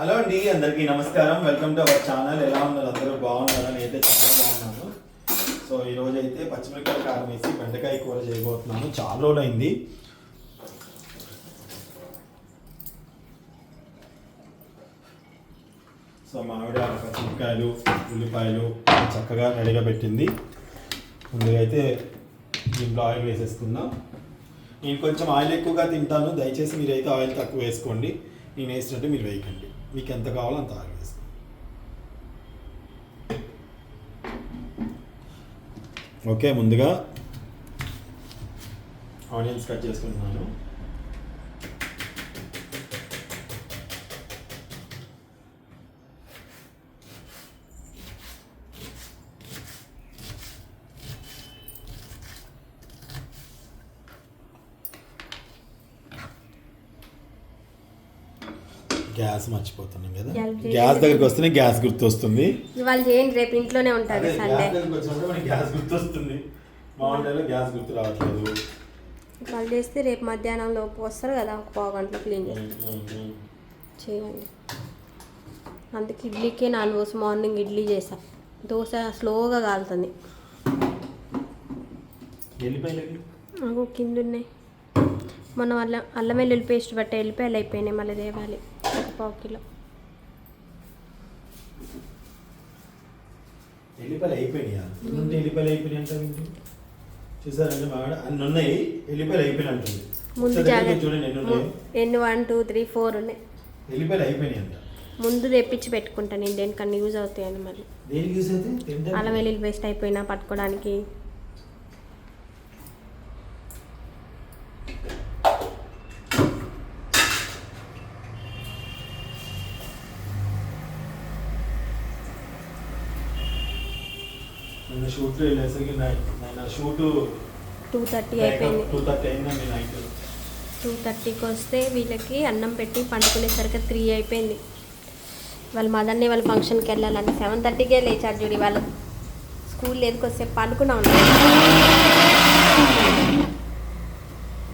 Hello అండి అందరికీ నమస్కారం. వెల్కమ్ టు అవర్ ఛానల్ ఎలా ఉన్నారు అందరూ? బాగున్నారని అయితే చాలా బాగున్నాను. సో ఈరోజు అయితే పచ్చిమిరపకాయ కారం వేసి బెండకాయ కూర చేయబోతున్నాను. చాలా రోజులైంది. సో మా ఆవిడ పచ్చిమిరపకాయలు ఉల్లిపాయలు చక్కగా రెడీగా పెట్టింది. ముందుగా అయితే దీంట్లో ఆయిల్ వేసేసుకుందాం. నేను కొంచెం ఆయిల్ ఎక్కువగా తింటాను. దయచేసి మీరైతే ఆయిల్ తక్కువ వేసుకోండి. నేను వేసినట్టు మీరు వేయకండి. మీకు ఎంత కావాలో అంత ఆయిల్ వేసుకోండి ఓకే ముందుగా ఆనియన్స్ కట్ చేసుకుంటున్నాను గ్యాస్ మర్చిపోతున్నాం కదా. గ్యాస్ దగ్గరికి వస్తేనే గ్యాస్ గుర్తొస్తుంది. ఇవాళ చేయండి రేపు ఇంట్లోనే అదే సండే గ్యాస్ దగ్గరికి వచ్చినప్పుడు మనకి గ్యాస్ గుర్తొస్తుంది. గుర్తు రావట్లేదు. వాళ్ళు చేస్తే రేపు మధ్యాహ్నం లోపు వస్తారు కదా ఒక పావు గంటలో క్లీన్. చేయండి. అందుకే ఇడ్లీకే నాలుగు రోజు మార్నింగ్ ఇడ్లీ చేసా దోశ స్లోగా కాలుతుంది. కింద ఉన్నాయి మొన్న అల్లం అల్లం వెల్లుల్లి పేస్ట్ బట్ట వెళ్ళిపోయాలి అయిపోయినాయి మళ్ళీ తేవాలి. ఒక పావు కిలో. ఎల్లిపాయలు అయిపోయినాయా? ఎల్లిపాయలు అంటే అన్ని ఉన్నాయి ఎల్లిపాయలు అయిపోయినాయి అంటుంది. ముందు జాగ్రత్త. ఎన్ని వన్ టూ త్రీ ఫోర్ ఉన్నాయి. ఎల్లిపాయలు అయిపోయినాయి అంట. ముందు తెప్పించి పెట్టుకుంటాను నేను దేనికన్నా యూజ్ అవుతాయని మళ్ళీ అల్లం వెల్లుల్లి పేస్ట్ అయిపోయినా పట్టుకోవడానికి. నిన్న వెళ్ళేసరికి నైట్ నేను షూటు టూ థర్టీ అయిపోయింది. టూ థర్టీ అయిందండి నైట్ టూ థర్టీకి వస్తే వీళ్ళకి అన్నం పెట్టి పండుకునేసరికి త్రీ అయిపోయింది. వాళ్ళు మదన్ని వాళ్ళ ఫంక్షన్కి వెళ్ళాలని సెవెన్ థర్టీకే లేచారు చూడి వాళ్ళు స్కూల్ లేదుకు వస్తే పండుకున్నా ఉన్నారు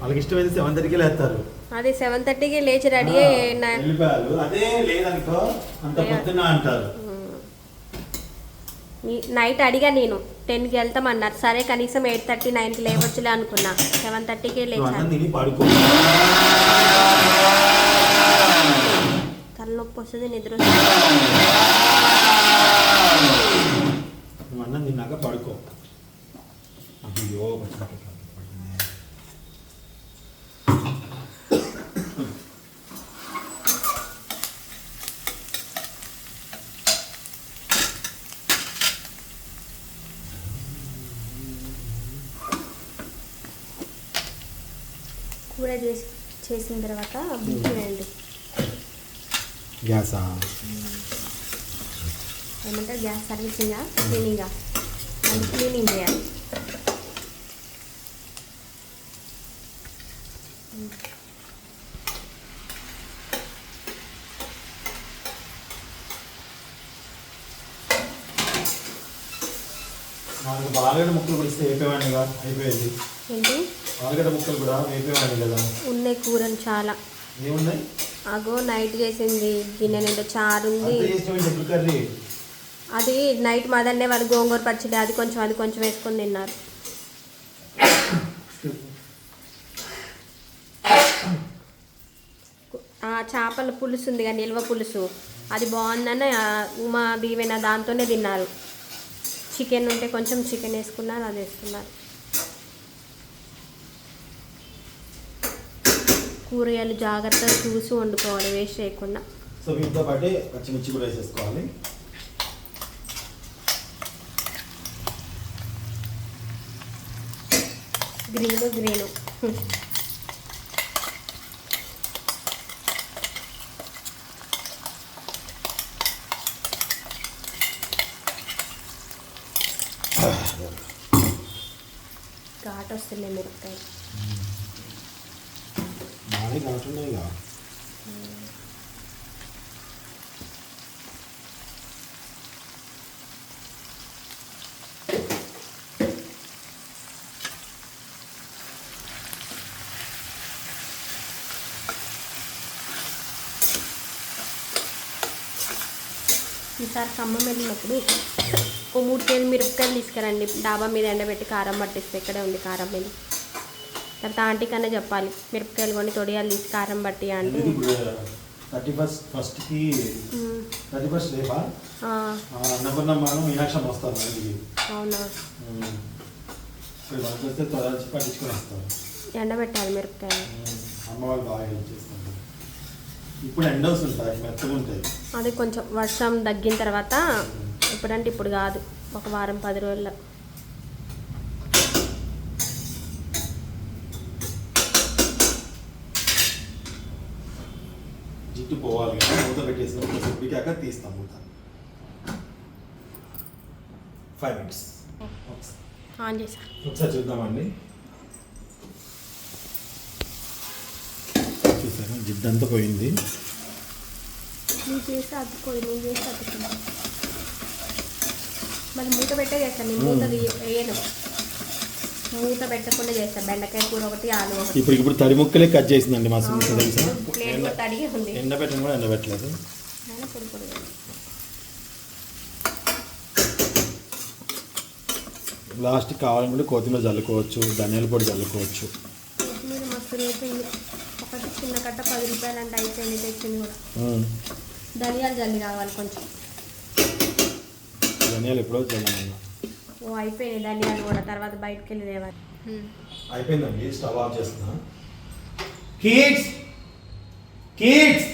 వాళ్ళకి ఇష్టమైతే సెవెన్ థర్టీకి లేస్తారు. అదే సెవెన్ థర్టీకి లేచి రెడీ అయ్యి అదే లేదనుకో అంత పొద్దున్న అంటారు. నైట్ అడిగా నేను టెన్కి వెళ్తామన్నారు. సరే కనీసం ఎయిట్ థర్టీ నైన్కి లేవచ్చులే అనుకున్నా. సెవెన్ థర్టీకే పడుకో. తలనొప్పి వస్తుంది నిద్ర వస్తుంది. నువ్వు అన్నం తిన్నాక పడుకో. అయ్యో కూర చేసి చేసిన తర్వాత బుక్ చేయండి గ్యాసా? ఏమంటారు? గ్యాస్ సర్వీసింగా క్లీనింగా అది క్లీనింగ్ చేయాలి. నాకు బాలగడ్డ ముక్కలు వేపేవాడిని కదా అయిపోయేది. ఏంటి? బాలగడ్డ ముక్కలు కూడా వేపేవాడిని కదా. ఉన్నాయి కూరలు చాలా. ఏమున్నాయి? అగో నైట్ చేసింది. గిన్నె నిండా చారు ఉంది. కర్రీ? అది నైట్ మదన్నే వాళ్ళు గోంగూర పచ్చడి అది కొంచెం అది కొంచెం వేసుకొని తిన్నారు. ఆ చేపల పులుసు ఉంది కదా నిల్వ పులుసు. అది బాగుందని ఉమా దీవెన దాంతోనే తిన్నారు. చికెన్ ఉంటే కొంచెం చికెన్ వేసుకున్నారు అది వేసుకున్నారు. కూరగాయలు జాగ్రత్తగా చూసి వండుకోవాలి వేస్ట్ చేయకుండా. సో వీటితో పాటే పచ్చిమిర్చి కూడా వేసేసుకోవాలి. Green green. ఘాట్ వస్తున్నాయి మిరపకాయ బాగానే కావుతున్నాయి ఈసారి ఖమ్మం వెళ్ళినప్పుడు ఓ మూడు కేజీలు మిరపకాయలు తీసుకురండి. డాబా మీద ఎండబెట్టి కారం పట్టిస్తే ఇక్కడే ఉంది కారం మీద తర్వాత ఆంటీ కన్నా చెప్పాలి మిరపకాయలు కొని తొడియాలు తీసి కారం పట్టి అంటే. థర్టీ ఫస్ట్ ఫస్ట్కి థర్టీ ఫస్ట్ రేపా మీనాక్షం అవునా? వస్తే పట్టించుకొని వస్తారు ఎండబెట్టాలి మిరపకాయలు. ఉమ్. అమ్మ వాళ్ళు బాగా హెల్ప్ చేస్తారు. ఇప్పుడు ఎండోస్ ఉంటాయి మెత్తగా ఉంటాయి. అది కొంచెం వర్షం తగ్గిన తర్వాత ఇప్పుడంటే ఇప్పుడు కాదు ఒక వారం పది రోజుల్లో జిట్టు పోవాలి కదా మూత పెట్టేసి ఒక ఉడికాక తీస్తాం మూత. ఫైవ్ మినిట్స్ ఆన్ చేసా. ఒకసారి చూద్దామండి. చూసారా? జిడ్డు అంతా పోయింది. నేను చేసి అతుకోయి నేను చేసి అతుకున్నా మళ్ళీ మూత పెట్టే చేస్తాను నేను మూత వేయను. మూత పెట్టకుండా చేస్తాను బెండకాయ కూర ఒకటి ఆలు ఒకటి. ఇప్పుడు ఇప్పుడు తడి ముక్కలే కట్ చేసిందండి మా సుమిత తెలుసా? ప్లేట్ కూడా తడిగే ఉంది. ఎండబెట్టడం కూడా ఎండబెట్టలేదు పొడి పొడి లాస్ట్ కావాలనుకుంటే కొత్తిమీర చల్లుకోవచ్చు ధనియాల పొడి చల్లుకోవచ్చు. కొత్తిమీర మస్తు ఒకటి చిన్న కట్ట పది రూపాయలు అంటే అయిపోయింది తెచ్చింది కూడా. ధనియాలు జల్లి కావాలి కొంచెం. ధనియాలు ఎప్పుడో చల్లమన్నా ఓ అయిపోయినాయి ధనియాలు కూడా తర్వాత బయటకు వెళ్ళి తేవాలి అయిపోయిందండి స్టవ్ ఆఫ్ చేస్తున్నా. కిడ్స్ కిడ్స్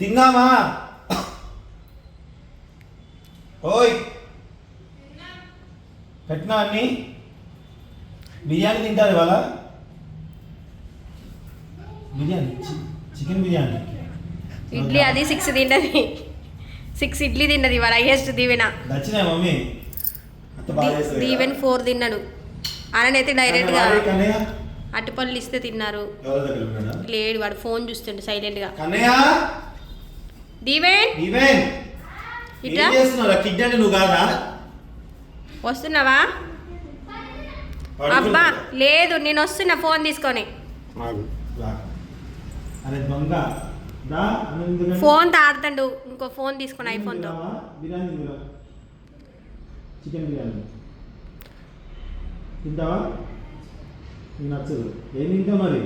తిన్నామా ఓయ్ పెట్టినా అన్ని? బిర్యానీ తింటారు ఇవాళ? బిర్యానీ చికెన్ బిర్యానీ. ఇడ్లీ అది సిక్స్ తిన్నది. సిక్స్ ఇడ్లీ తిన్నది ఇవాళ హైయెస్ట్ దీవెన. నచ్చినాయి మమ్మీ? దీవెన్ ఫోర్ తిన్నాడు. ఆయనైతే డైరెక్ట్గా అట్టుపళ్ళు ఇస్తే తిన్నారు. లేడు వాడు ఫోన్ చూస్తుండే సైలెంట్గా దీవెన్? ఇట్లా? వస్తున్నావా? అబ్బా లేదు నేను వస్తున్నా ఫోన్ తీసుకొని. ఫోన్ తాడుతాడు. ఇంకో ఫోన్ తీసుకొని ఐఫోన్తో. చికెన్ బిర్యానీ. తింటావా? నీకు నచ్చదు. ఏం తింటావు మరి?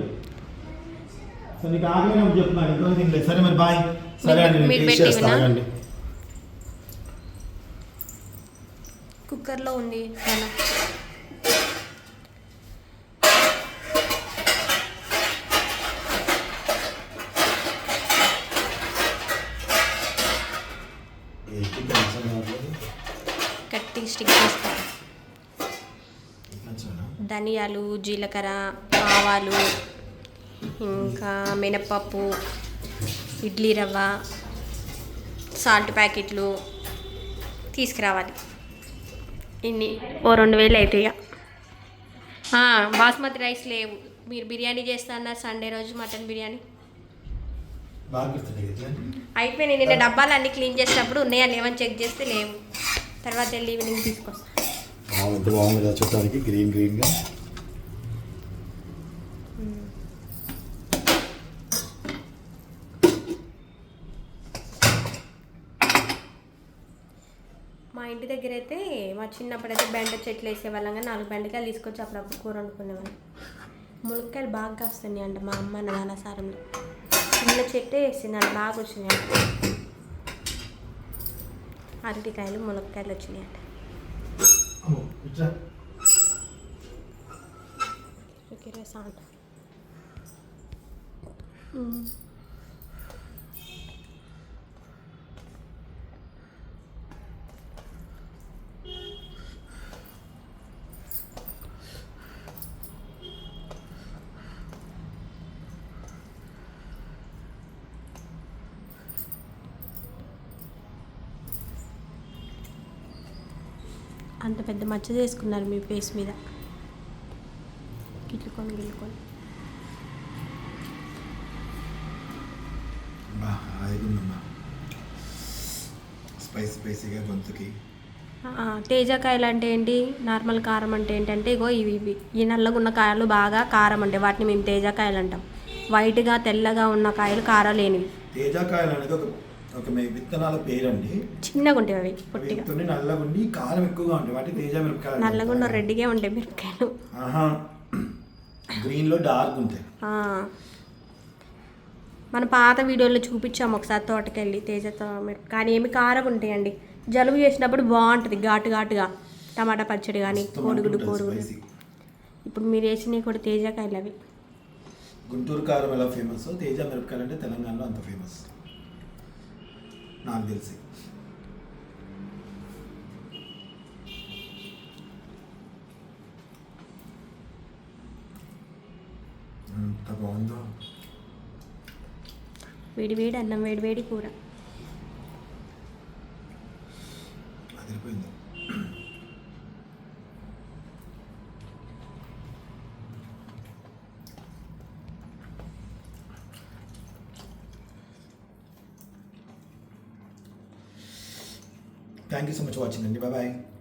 సో నీకు ఆగలేనప్పుడు చెప్తున్నాను ఇంకో తినలేదు. సరే మరి బాయ్. సరే అండి నేను మీరు టేస్ట్ పెట్టి చేస్తాను ఇవ్వనా? ఆగండి. కుక్కర్లో ఉంది స్టిక్ చేస్తా. ఈ టెన్షనా? ధనియాలు జీలకర్ర ఆవాలు ఇంకా మినప్పప్పు ఇడ్లీ రవ్వ సాల్ట్ ప్యాకెట్లు తీసుకురావాలి. ఇన్ని. ఓ రెండు వేలు అవుతాయి బాస్మతి రైస్ లేవు. మీరు బిర్యానీ చేస్తా అన్నారు సండే రోజు మటన్ బిర్యానీ. అయిపోయినాయి. నిన్న డబ్బాలు అన్నీ క్లీన్ చేసినప్పుడు ఉన్నాయా? లేవని చెక్ చేస్తే లేవు. తర్వాత వెళ్ళి ఈవినింగ్ తీసుకొస్తా. ఆ, ఎంత బాగుంది కదా చూడటానికి గ్రీన్ గ్రీన్గా. మా ఇంటి దగ్గర అయితే మా చిన్నప్పుడైతే బెండ చెట్లు వేసేవాళ్ళం కానీ నాలుగు బెండకాయలు తీసుకొచ్చి అప్పుడప్పుడు కూర వండుకునేవాళ్ళం. ములక్కాయలు బాగా కాస్తున్నాయి అంట మా అమ్మ నాన్న సారంలో. చిన్న చెట్టే వేసింది అంట బాగా వచ్చినాయి అంట అరటికాయలు ములక్కాయలు వచ్చినాయి అంట అమ్మో, ఇట్లా ఓకే సాంట అంత పెద్ద మచ్చ చేసుకున్నారు మీ ఫేస్ మీద. గిల్లుకొని గిల్లుకొని. స్పైసీ స్పైసీగా గొంతుకి. తేజకాయలు అంటే ఏంటి? నార్మల్ కారం అంటే ఏంటంటే ఇగో ఇవి ఇవి. ఈ నల్లగా ఉన్న కాయలు బాగా కారం అంటే వాటిని మేము తేజకాయలు అంటాం. వైట్గా తెల్లగా ఉన్న కాయలు కారం లేనివి తేజాకాయలు అనేది ఒక మే విత్తనాల పేరండి. చిన్నగా ఉంటాయి అవి పొట్టిగా. విత్తుని నల్లగుండి కారం ఎక్కువగా ఉంటాయి. వాటి తేజ మిరపకాయలు నల్లగుండ రెడ్డిగా ఉంటాయి మిరపకాయలు. ఆహా. గ్రీన్లో డార్క్ ఉంటాయి. మన పాత వీడియోలో చూపించాము ఒకసారి తోటకెళ్ళి తేజతో మిరప కానీ ఏమి కారం ఉంటాయండి. జలుబు చేసినప్పుడు బాగుంటుంది ఘాటు ఘాటుగా. టమాటా పచ్చడి కానీ కోడిగుడ్డు spicy. ఇప్పుడు మీరు వేసినవి కూడా తేజకాయలు అవి గుంటూరు కారం ఎలా ఫేమస్ తేజ మిరపకాయలు అంటే తెలంగాణలో అంత ఫేమస్ నాకు తెలిసి. ఎంత బాగుందో. వేడి వేడి అన్నం వేడి వేడి కూర. అదిరిపోయింది. Thank you so much for watching, and Bye bye.